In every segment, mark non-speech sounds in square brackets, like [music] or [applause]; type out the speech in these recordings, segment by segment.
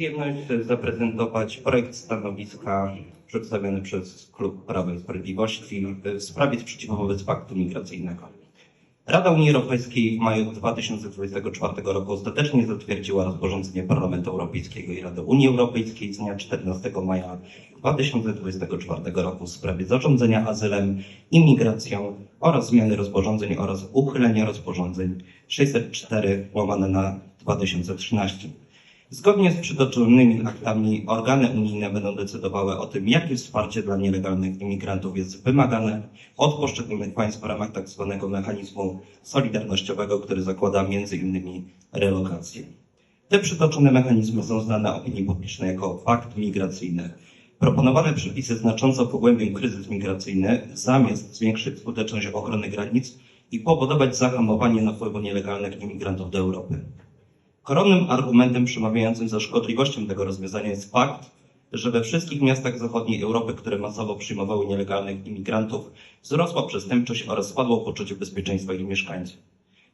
przyjemność zaprezentować projekt stanowiska przedstawiony przez Klub Prawa i Sprawiedliwości w sprawie sprzeciwu wobec paktu migracyjnego. Rada Unii Europejskiej w maju 2024 roku ostatecznie zatwierdziła rozporządzenie Parlamentu Europejskiego i Rady Unii Europejskiej z dnia 14 maja 2024 roku w sprawie zarządzania azylem, imigracją oraz zmiany rozporządzeń oraz uchylenia rozporządzeń 604 łamane na 2013. Zgodnie z przytoczonymi aktami organy unijne będą decydowały o tym, jakie wsparcie dla nielegalnych imigrantów jest wymagane od poszczególnych państw w ramach tzw. mechanizmu solidarnościowego, który zakłada m.in. relokację. Te przytoczone mechanizmy są znane opinii publicznej jako pakt migracyjny. Proponowane przepisy znacząco pogłębią kryzys migracyjny, zamiast zwiększyć skuteczność ochrony granic i powodować zahamowanie napływu nielegalnych imigrantów do Europy. Koronnym argumentem przemawiającym za szkodliwością tego rozwiązania jest fakt, że we wszystkich miastach zachodniej Europy, które masowo przyjmowały nielegalnych imigrantów, wzrosła przestępczość oraz spadło poczucie bezpieczeństwa ich mieszkańców.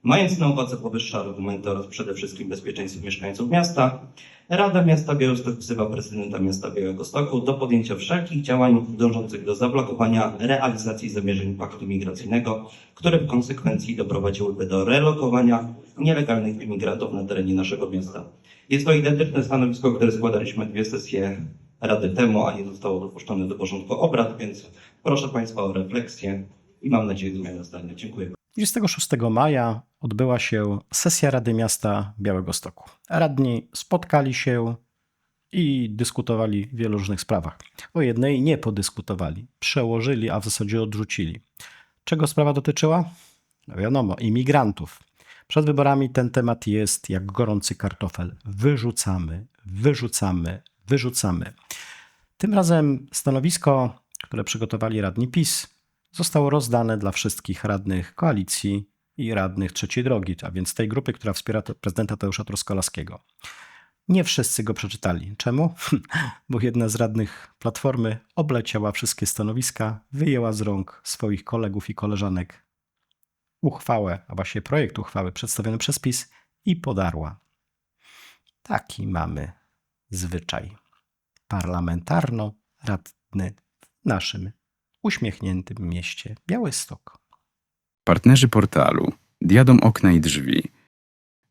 Mając na uwadze powyższe argumenty oraz przede wszystkim bezpieczeństwo mieszkańców miasta, Rada Miasta Białystok wzywa prezydenta miasta Białegostoku do podjęcia wszelkich działań dążących do zablokowania realizacji zamierzeń paktu migracyjnego, które w konsekwencji doprowadziłyby do relokowania nielegalnych imigrantów na terenie naszego miasta. Jest to identyczne stanowisko, które składaliśmy dwie sesje Rady temu, a nie zostało dopuszczone do porządku obrad, więc proszę Państwa o refleksję i mam nadzieję zmianę zdania. Dziękuję. 26 maja odbyła się sesja Rady Miasta Białegostoku. Radni spotkali się i dyskutowali w wielu różnych sprawach. O jednej nie podyskutowali, przełożyli, a w zasadzie odrzucili. Czego sprawa dotyczyła? No wiadomo, imigrantów. Przed wyborami ten temat jest jak gorący kartofel. Wyrzucamy, wyrzucamy, wyrzucamy. Tym razem stanowisko, które przygotowali radni PiS, zostało rozdane dla wszystkich radnych koalicji i radnych trzeciej drogi, a więc tej grupy, która wspiera prezydenta Teusza Troskolaskiego. Nie wszyscy go przeczytali. Czemu? [laughs] Bo jedna z radnych Platformy obleciała wszystkie stanowiska, wyjęła z rąk swoich kolegów i koleżanek uchwałę, a właśnie projekt uchwały przedstawiony przez PiS i podarła. Taki mamy zwyczaj parlamentarno-radny w naszym uśmiechniętym mieście Białystok. Partnerzy portalu Diadom Okna i Drzwi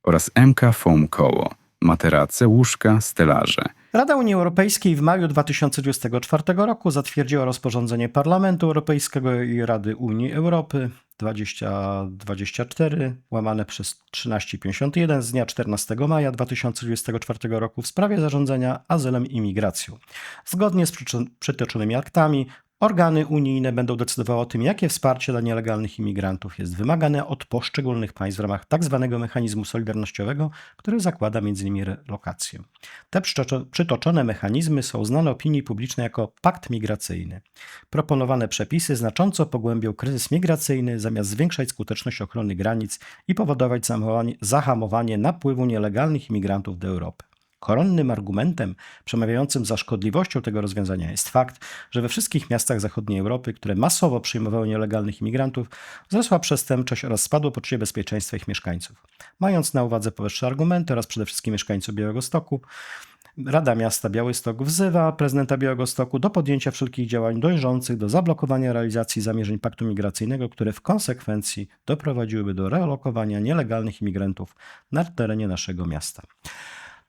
oraz MK Foam Koło, materace, łóżka, stelaże. Rada Unii Europejskiej w maju 2024 roku zatwierdziła rozporządzenie Parlamentu Europejskiego i Rady Unii Europy 2024 łamane przez 1351 z dnia 14 maja 2024 roku w sprawie zarządzania azylem i migracją. Zgodnie z przytoczonymi aktami organy unijne będą decydowały o tym, jakie wsparcie dla nielegalnych imigrantów jest wymagane od poszczególnych państw w ramach tzw. mechanizmu solidarnościowego, który zakłada m.in. relokację. Te przytoczo- przytoczone mechanizmy są znane opinii publicznej jako pakt migracyjny. Proponowane przepisy znacząco pogłębią kryzys migracyjny, zamiast zwiększać skuteczność ochrony granic i powodować zahamowanie napływu nielegalnych imigrantów do Europy. Koronnym argumentem przemawiającym za szkodliwością tego rozwiązania jest fakt, że we wszystkich miastach zachodniej Europy, które masowo przyjmowały nielegalnych imigrantów, wzrosła przestępczość oraz spadło poczucie bezpieczeństwa ich mieszkańców. Mając na uwadze powyższe argumenty oraz przede wszystkim mieszkańców Białegostoku, Rada Miasta Białystok wzywa prezydenta Białegostoku do podjęcia wszelkich działań dążących do zablokowania realizacji zamierzeń paktu migracyjnego, które w konsekwencji doprowadziłyby do relokowania nielegalnych imigrantów na terenie naszego miasta.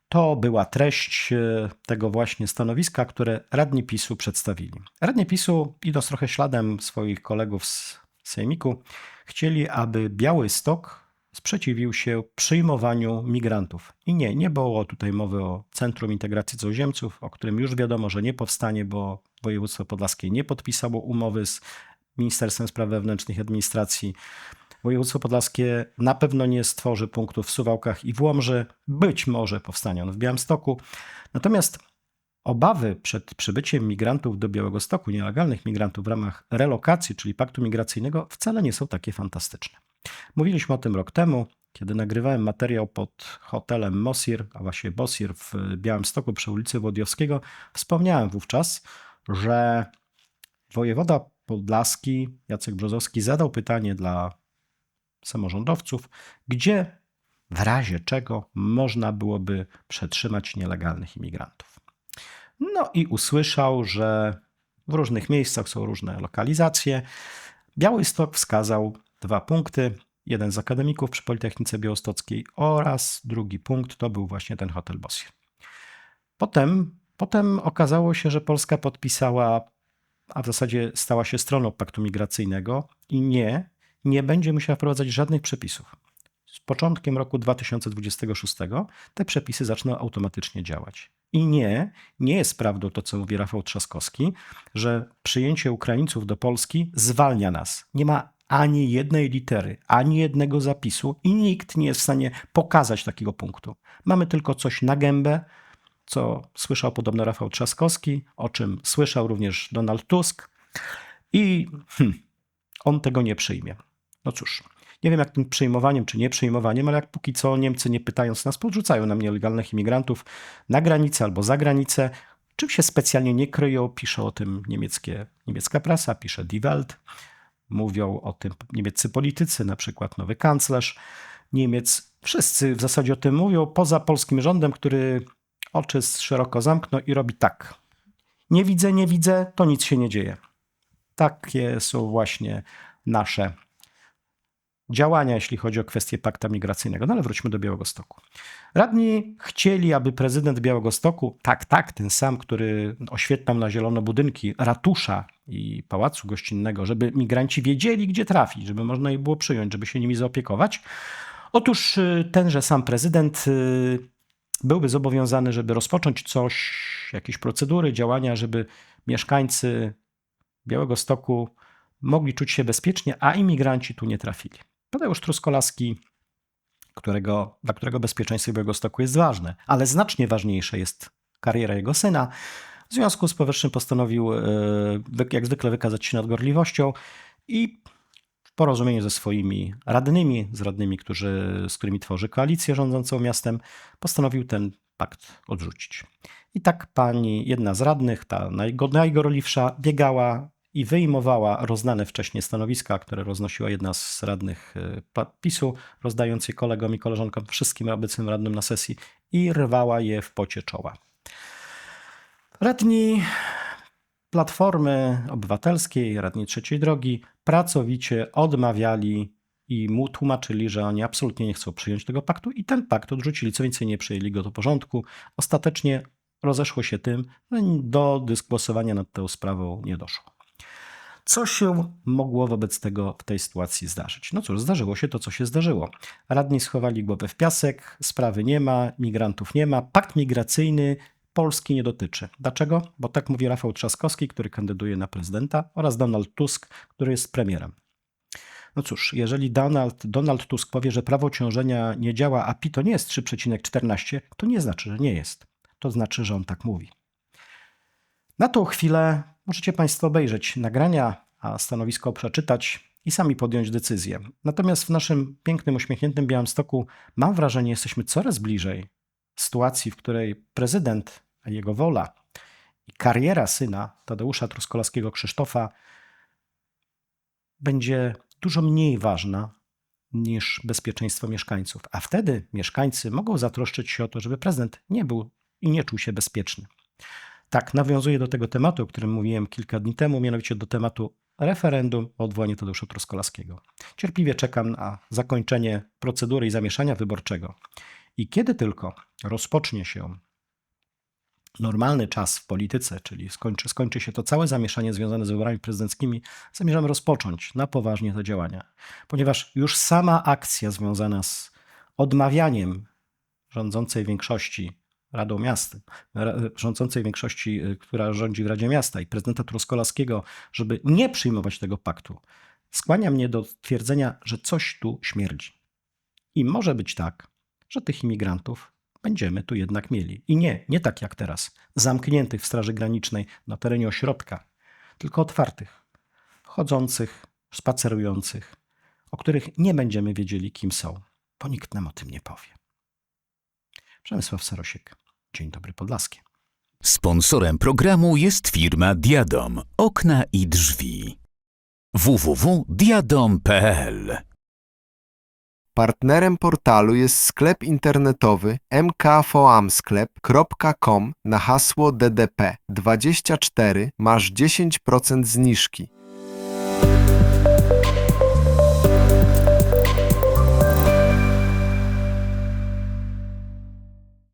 To była treść e, tego właśnie stanowiska, które radni PiSu przedstawili. Radni PiSu, idąc trochę śladem swoich kolegów z Sejmiku, chcieli, aby Białystok sprzeciwił się przyjmowaniu migrantów. I nie, nie było tutaj mowy o Centrum Integracji Cudzoziemców, o którym już wiadomo, że nie powstanie, bo województwo podlaskie nie podpisało umowy z Ministerstwem Spraw Wewnętrznych i Administracji. Województwo podlaskie na pewno nie stworzy punktów w Suwałkach i w Łomży. Być może powstanie on w Białymstoku. Natomiast obawy przed przybyciem migrantów do Białegostoku, nielegalnych migrantów w ramach relokacji, czyli paktu migracyjnego, wcale nie są takie fantastyczne. Mówiliśmy o tym rok temu, kiedy nagrywałem materiał pod hotelem Mosir, a właśnie Bosir w Białymstoku przy ulicy Włodiowskiego. Wspomniałem wówczas, że wojewoda podlaski Jacek Brzozowski zadał pytanie dla samorządowców, gdzie w razie czego można byłoby przetrzymać nielegalnych imigrantów. No i usłyszał, że w różnych miejscach są różne lokalizacje. Białystok wskazał dwa punkty. Jeden z akademików przy Politechnice Białostockiej oraz drugi punkt to był właśnie ten hotel Bossie. Potem, potem okazało się, że Polska podpisała, a w zasadzie stała się stroną paktu migracyjnego i nie, nie będzie musiała wprowadzać żadnych przepisów. Z początkiem roku 2026 te przepisy zaczną automatycznie działać. I nie, nie jest prawdą to, co mówi Rafał Trzaskowski, że przyjęcie Ukraińców do Polski zwalnia nas. Nie ma ani jednej litery, ani jednego zapisu i nikt nie jest w stanie pokazać takiego punktu. Mamy tylko coś na gębę, co słyszał podobno Rafał Trzaskowski, o czym słyszał również Donald Tusk i hmm, on tego nie przyjmie. No cóż, nie wiem jak tym przyjmowaniem czy nie przyjmowaniem, ale jak póki co Niemcy nie pytając nas podrzucają nam nielegalnych imigrantów na granicę albo za granicę, czym się specjalnie nie kryją, pisze o tym niemieckie, niemiecka prasa, pisze Die Welt, mówią o tym niemieccy politycy, na przykład nowy kanclerz Niemiec. Wszyscy w zasadzie o tym mówią, poza polskim rządem, który oczy szeroko zamknął i robi tak. Nie widzę, nie widzę, to nic się nie dzieje. Takie są właśnie nasze działania, jeśli chodzi o kwestię pakta migracyjnego. No ale wróćmy do Białegostoku. Radni chcieli, aby prezydent Białegostoku, tak, tak, ten sam, który oświetlał na zielono budynki ratusza i pałacu gościnnego, żeby migranci wiedzieli, gdzie trafić, żeby można ich było przyjąć, żeby się nimi zaopiekować. Otóż y, tenże sam prezydent y, byłby zobowiązany, żeby rozpocząć coś, jakieś procedury, działania, żeby mieszkańcy Białego Stoku mogli czuć się bezpiecznie, a imigranci tu nie trafili. Tadeusz Truskolaski, którego, dla którego bezpieczeństwo Białego Stoku jest ważne, ale znacznie ważniejsza jest kariera jego syna. W związku z powyższym postanowił, e, jak zwykle, wykazać się nadgorliwością i w porozumieniu ze swoimi radnymi, z radnymi, którzy, z którymi tworzy koalicję rządzącą miastem, postanowił ten pakt odrzucić. I tak pani, jedna z radnych, ta najgo- najgorliwsza, biegała i wyjmowała rozdane wcześniej stanowiska, które roznosiła jedna z radnych pa- PiSu, rozdając je kolegom i koleżankom, wszystkim obecnym radnym na sesji i rwała je w pocie czoła. Radni Platformy Obywatelskiej, radni Trzeciej Drogi pracowicie odmawiali i mu tłumaczyli, że oni absolutnie nie chcą przyjąć tego paktu i ten pakt odrzucili. Co więcej, nie przyjęli go do porządku. Ostatecznie rozeszło się tym, że do dysk- głosowania nad tą sprawą nie doszło. Co się mogło wobec tego w tej sytuacji zdarzyć? No cóż, zdarzyło się to, co się zdarzyło. Radni schowali głowę w piasek, sprawy nie ma, migrantów nie ma, pakt migracyjny Polski nie dotyczy. Dlaczego? Bo tak mówi Rafał Trzaskowski, który kandyduje na prezydenta, oraz Donald Tusk, który jest premierem. No cóż, jeżeli Donald, Donald Tusk powie, że prawo ciążenia nie działa, a pi to nie jest 3,14, to nie znaczy, że nie jest. To znaczy, że on tak mówi. Na tą chwilę możecie Państwo obejrzeć nagrania, a stanowisko przeczytać i sami podjąć decyzję. Natomiast w naszym pięknym, uśmiechniętym Białymstoku mam wrażenie, jesteśmy coraz bliżej sytuacji, w której prezydent, a jego wola i kariera syna Tadeusza Truskolaskiego Krzysztofa będzie dużo mniej ważna niż bezpieczeństwo mieszkańców. A wtedy mieszkańcy mogą zatroszczyć się o to, żeby prezydent nie był i nie czuł się bezpieczny. Tak, nawiązuję do tego tematu, o którym mówiłem kilka dni temu, mianowicie do tematu referendum o odwołaniu Tadeusza Truskolaskiego. Cierpliwie czekam na zakończenie procedury i zamieszania wyborczego. I kiedy tylko rozpocznie się normalny czas w polityce, czyli skończy, skończy się to całe zamieszanie związane z wyborami prezydenckimi, zamierzam rozpocząć na poważnie te działania. Ponieważ już sama akcja związana z odmawianiem rządzącej większości Radą Miasta, rządzącej większości, y, która rządzi w Radzie Miasta i prezydenta Truskolaskiego, żeby nie przyjmować tego paktu, skłania mnie do twierdzenia, że coś tu śmierdzi. I może być tak, że tych imigrantów będziemy tu jednak mieli. I nie, nie tak jak teraz, zamkniętych w Straży Granicznej na terenie ośrodka, tylko otwartych, chodzących, spacerujących, o których nie będziemy wiedzieli, kim są, bo nikt nam o tym nie powie. Przemysław Sarosiek. Dzień dobry Podlaskie. Sponsorem programu jest firma Diadom. Okna i drzwi. www.diadom.pl Partnerem portalu jest sklep internetowy mkfoamsklep.com na hasło DDP24 masz 10% zniżki.